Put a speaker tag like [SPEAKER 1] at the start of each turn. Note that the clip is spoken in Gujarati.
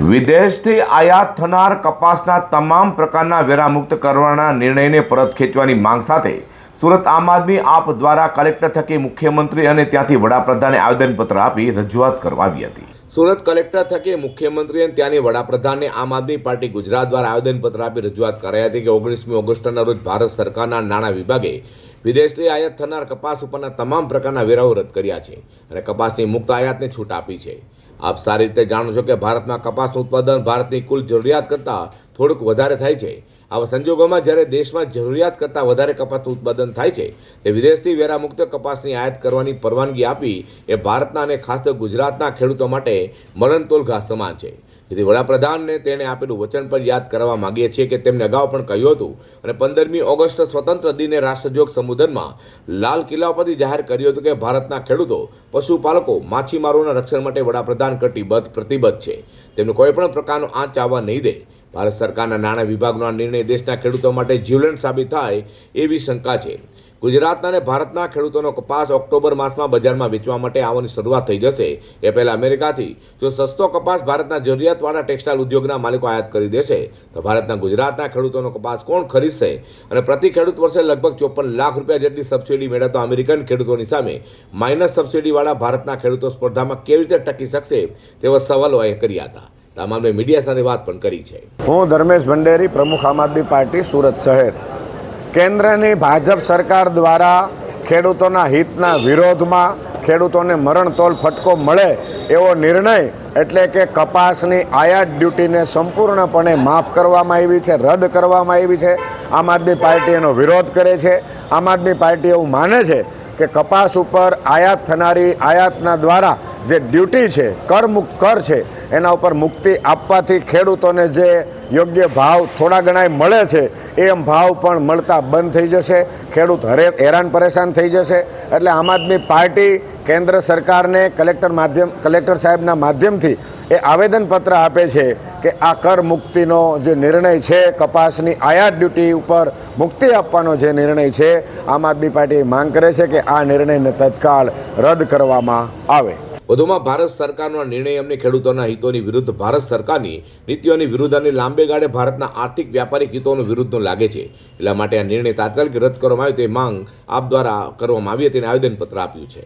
[SPEAKER 1] વિદેશથી આયાત થનાર કપાસના તમામ પ્રકારના વેરામુક્ત કરવાના નિર્ણયને પરત ખેંચવાની માંગ સાથે સુરત આમ આદમી આપ દ્વારા કલેક્ટર થકી મુખ્યમંત્રી અને ત્યાંથી વડાપ્રધાને આવેદનપત્ર આપી રજૂઆત કરવા હતી. સુરત કલેક્ટર થકી મુખ્યમંત્રી અને ત્યાંની વડાપ્રધાનને આમ આદમી પાર્ટી ગુજરાત દ્વારા આવેદનપત્ર આપી રજૂઆત કરાઈ હતી કે ઓગણીસમી ઓગસ્ટના રોજ ભારત સરકારના નાણાં વિભાગે વિદેશથી આયાત થનાર કપાસ ઉપરના તમામ પ્રકારના વેરાઓ રદ કર્યા છે અને કપાસની મુક્ત આયાતને છૂટ આપી છે. આપ સારી રીતે જાણો છો કે ભારતમાં કપાસનું ઉત્પાદન ભારતની કુલ જરૂરિયાત કરતાં થોડુંક વધારે થાય છે. આવા સંજોગોમાં જ્યારે દેશમાં જરૂરિયાત કરતાં વધારે કપાસનું ઉત્પાદન થાય છે, તે વિદેશથી વેરામુક્ત કપાસની આયાત કરવાની પરવાનગી આપી એ ભારતના અને ખાસ તો ગુજરાતના ખેડૂતો માટે મરણતોલ ઘા સમાન છે. જેથી વડાપ્રધાનને તેણે આપેલું વચન પણ યાદ કરવા માગીએ છીએ કે તેમને અગાઉ પણ કહ્યું હતું અને પંદરમી ઓગસ્ટ સ્વતંત્ર દિને રાષ્ટ્રજોગ સંબોધનમાં લાલ કિલ્લા પરથી જાહેર કર્યું હતું કે ભારતના ખેડૂતો, પશુપાલકો, માછીમારોના રક્ષણ માટે વડાપ્રધાન કટિબદ્ધ પ્રતિબદ્ધ છે. તેમને કોઈપણ પ્રકારનો આંચ આવવા નહીં દે. ભારત સરકારના નાણાં વિભાગનો આ નિર્ણય દેશના ખેડૂતો માટે જીવલેણ સાબિત થાય એવી શંકા છે. ગુજરાતના અને ભારતના ખેડૂતોનો કપાસ ઓક્ટોબર માસમાં બજારમાં વેચવા માટે આવવાની શરૂઆત થઈ જશે. એ પહેલાં અમેરિકાથી જો સસ્તો કપાસ ભારતના જરૂરિયાતવાળા ટેક્સટાઇલ ઉદ્યોગના માલિકો આયાત કરી દેશે, તો ભારતના ગુજરાતના ખેડૂતોનો કપાસ કોણ ખરીદશે? અને પ્રતિ ખેડૂત વર્ષે લગભગ ચોપન લાખ રૂપિયા જેટલી સબસિડી મેળવતા અમેરિકન ખેડૂતોની સામે માઇનસ સબસિડીવાળા ભારતના ખેડૂતો સ્પર્ધામાં કેવી રીતે ટકી શકશે તેવા સવાલો એ કર્યા હતા. તમામને મીડિયા સાથે વાત પણ કરી છે.
[SPEAKER 2] હું ધર્મેશ ભંડેરી, પ્રમુખ આમ આદમી પાર્ટી, સુરત શહેર. કેન્દ્રની ભાજપ સરકાર દ્વારા ખેડૂતોના હિતના વિરોધમાં ખેડૂતોને મરણતોલ ફટકો મળે એવો નિર્ણય એટલે કે કપાસની આયાત ડ્યુટીને સંપૂર્ણપણે માફ કરવામાં આવી છે, રદ કરવામાં આવી છે. આમ આદમી પાર્ટી એનો વિરોધ કરે છે. આમ આદમી પાર્ટી એવું માને છે કે કપાસ ઉપર આયાત થનારી આયાતના દ્વારા જે ડ્યુટી છે કરમુક્ત કર છે, એના ઉપર મુક્તિ આપવાથી ખેડૂતોને જે યોગ્ય ભાવ થોડા ગણાય મળે છે, એમ ભાવ પણ મળતા બંધ થઈ જશે. ખેડૂત હરે હેરાન પરેશાન થઈ જશે. એટલે આમ આદમી પાર્ટી કેન્દ્ર સરકારને કલેક્ટર માધ્યમ, કલેક્ટર સાહેબના માધ્યમથી એ આવેદનપત્ર આપે છે કે આ કર મુક્તિનો જે નિર્ણય છે, કપાસની આયાત ડ્યુટી ઉપર મુક્તિ આપવાનો જે નિર્ણય છે, આમ આદમી પાર્ટી માંગ કરે છે કે આ નિર્ણયને તત્કાળ રદ કરવામાં આવે.
[SPEAKER 1] વધુમાં ભારત સરકારનો નિર્ણય અમને ખેડૂતોના હિતોની વિરુદ્ધ ભારત સરકારની નીતિઓની વિરુદ્ધ અને લાંબે ગાળે ભારતના આર્થિક વ્યાપારિક હિતોનો વિરુદ્ધનો લાગે છે. એટલા માટે આ નિર્ણય તાત્કાલિક રદ કરવામાં આવ્યો તે માંગ આપ દ્વારા કરવામાં આવી હતી અને આવેદનપત્ર આપ્યું છે.